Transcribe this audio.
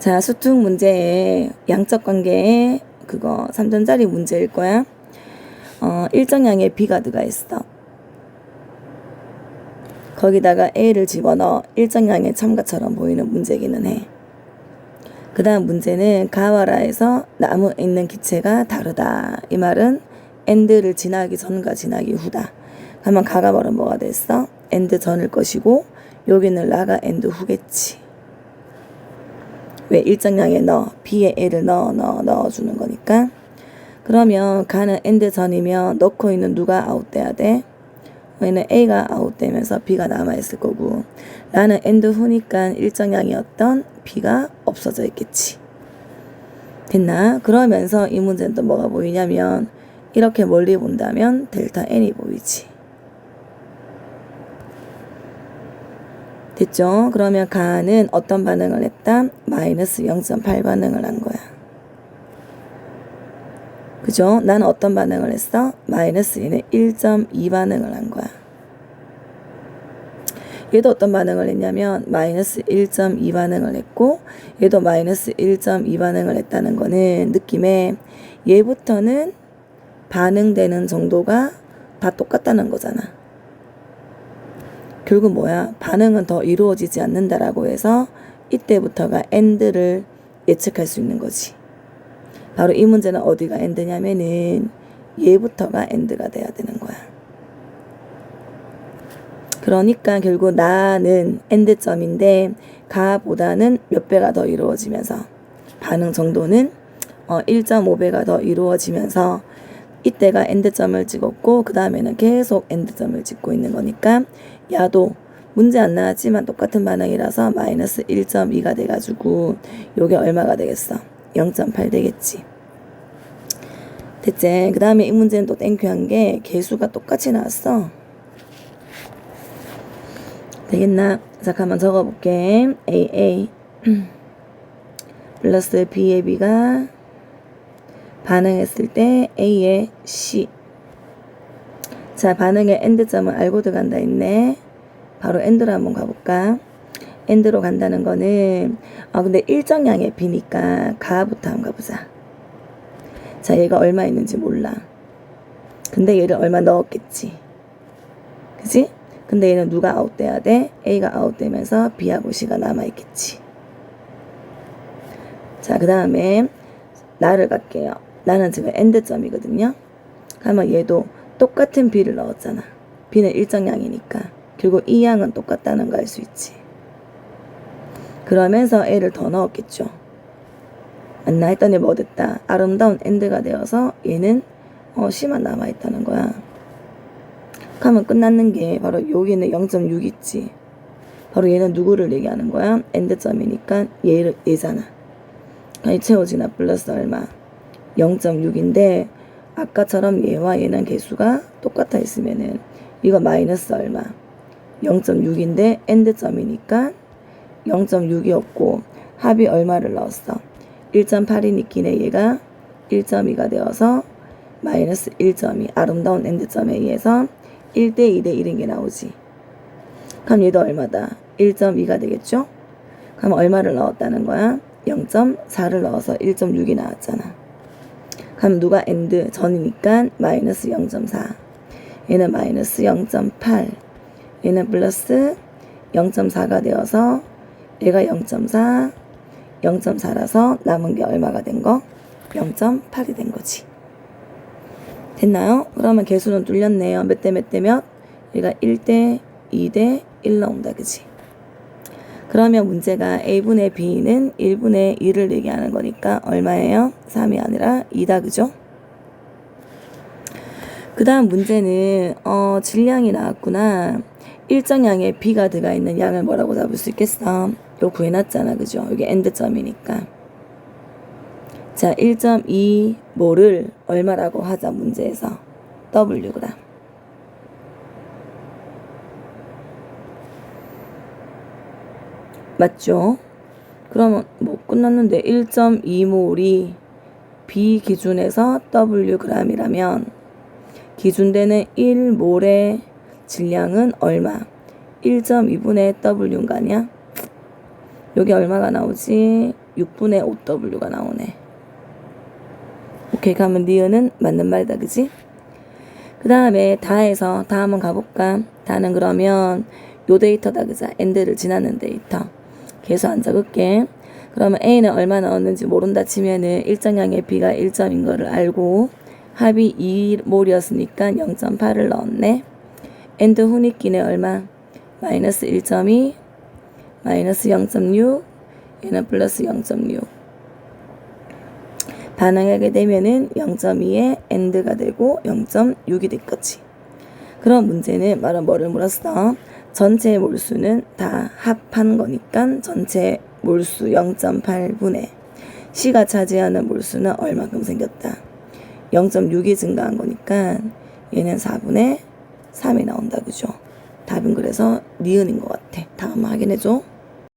자, 수특 문제에 양적 관계에 그거 3점짜리 문제일 거야. 어, 일정량의 B가 들어가 있어. 거기다가 A를 집어넣어 일정량의 첨가처럼 보이는 문제기는 해. 그 다음 문제는 가와라에서 나무 있는 기체가 다르다. 이 말은 엔드를 지나기 전과 지나기 후다. 그러면 가가 말은 뭐가 됐어? 엔드 전일 것이고 여기는 라가 엔드 후겠지. 왜 일정량에 넣어 B에 A를 넣어 넣어 넣어주는 거니까. 그러면 가는 엔드 전이면 넣고 있는 누가 아웃돼야 돼? 얘는 A가 아웃되면서 B가 남아있을 거고 나는 엔드 후니까 일정량이었던 B가 없어져 있겠지. 됐나? 그러면서 이 문제는 또 뭐가 보이냐면 이렇게 멀리 본다면 델타 N이 보이지. 됐죠? 그러면 가는 어떤 반응을 했다? 마이너스 0.8 반응을 한 거야. 그죠? 나는 어떤 반응을 했어? 마이너스 2는 1.2 반응을 한 거야. 얘도 어떤 반응을 했냐면 마이너스 1.2 반응을 했고 얘도 마이너스 1.2 반응을 했다는 거는 느낌에 얘부터는 반응되는 정도가 다 똑같다는 거잖아. 결국 뭐야? 반응은 더 이루어지지 않는다라고 해서 이때부터가 엔드를 예측할 수 있는 거지. 바로 이 문제는 어디가 엔드냐면은 얘부터가 엔드가 돼야 되는 거야. 그러니까 결국 나는 엔드점인데 가보다는 몇 배가 더 이루어지면서 반응 정도는 어 1.5배가 더 이루어지면서 이때가 엔드점을 찍었고 그 다음에는 계속 엔드점을 찍고 있는 거니까 야도 문제 안 나왔지만 똑같은 반응이라서 마이너스 1.2가 돼가지고 요게 얼마가 되겠어? 0.8 되겠지. 됐지? 그 다음에 이 문제는 또 땡큐한 게 개수가 똑같이 나왔어. 되겠나? 잠깐만 적어볼게. AA 플러스 B의 B가 반응했을 때 A의 C 자 반응의 엔드점을 알고 들어간다 했네. 바로 엔드로 한번 가볼까? 엔드로 간다는 거는 아 근데 일정량의 B니까 가부터 한번 가보자. 자 얘가 얼마 있는지 몰라. 근데 얘를 얼마 넣었겠지. 그지? 근데 얘는 누가 아웃돼야 돼? A가 아웃되면서 B하고 C가 남아있겠지. 자 그 다음에 나를 갈게요. 나는 지금 엔드점이거든요. 그러면 얘도 똑같은 B를 넣었잖아. B는 일정량이니까. 결국 이 양은 똑같다는 거 알 수 있지. 그러면서 A를 더 넣었겠죠. 안나 했더니 뭐 됐다. 아름다운 엔드가 되어서 얘는 어, C만 남아있다는 거야. 그러면 끝났는 게 바로 여기는 0.6 있지. 바로 얘는 누구를 얘기하는 거야? 엔드점이니까 얘를 얘잖아. 아니 채워지나 플러스 얼마? 0.6인데 아까처럼 얘와 얘는 개수가 똑같아 있으면은 이거 마이너스 얼마? 0.6인데 엔드점이니까 0.6이었고 합이 얼마를 넣었어? 1.8이니까 얘가 1.2가 되어서 마이너스 1.2 아름다운 엔드점에 의해서 1대 2대 1인 게 나오지. 그럼 얘도 얼마다? 1.2가 되겠죠? 그럼 얼마를 넣었다는 거야? 0.4를 넣어서 1.6이 나왔잖아 그럼 누가 엔드 전이니까 마이너스 0.4 얘는 마이너스 0.8 얘는 플러스 0.4가 되어서 얘가 0.4 0.4라서 남은 게 얼마가 된 거? 0.8이 된 거지 됐나요? 그러면 개수는 뚫렸네요 몇 대 몇 대 몇? 얘가 1대 2대 1 나온다 그지? 그러면 문제가 a분의 b는 1분의 2를 얘기하는 거니까 얼마예요? 3이 아니라 2다 그죠? 그 다음 문제는 어, 질량이 나왔구나 일정량의 b가 들어가 있는 양을 뭐라고 잡을 수 있겠어? 요 구해놨잖아 그죠? 이게 엔드점이니까 자 1.2 모를 얼마라고 하자 문제에서 w그램 맞죠? 그러면 뭐 끝났는데 1.2몰이 B 기준에서 Wg이라면 기준되는 1몰의 질량은 얼마? 1.2분의 W인 거 아니야? 여기 얼마가 나오지? 6분의 5W가 나오네. 오케이, 그러면 니은은 맞는 말이다, 그지? 그 다음에 다에서 다 한번 가볼까? 다는 그러면 요 데이터다, 그자? 엔드를 지나는 데이터. 계속 안 적을게. 그러면 A는 얼마 나왔는지 모른다 치면은 일정량의 B가 1점인 거를 알고 합이 2몰이었으니까 0.8을 넣었네. 엔드 훈익기는 얼마? 마이너스 1.2 마이너스 0.6 얘는 플러스 0.6 반응하게 되면은 0.2에 엔드가 되고 0.6이 될 거지. 그럼 문제는 말은 뭐를 물었어? 전체 몰수는 다 합한 거니까 전체 몰수 0.8분의 C가 차지하는 몰수는 얼마큼 생겼다? 0.6이 증가한 거니까 얘는 4분의 3이 나온다 그죠? 답은 그래서 니은인 것 같아. 다음 확인해줘.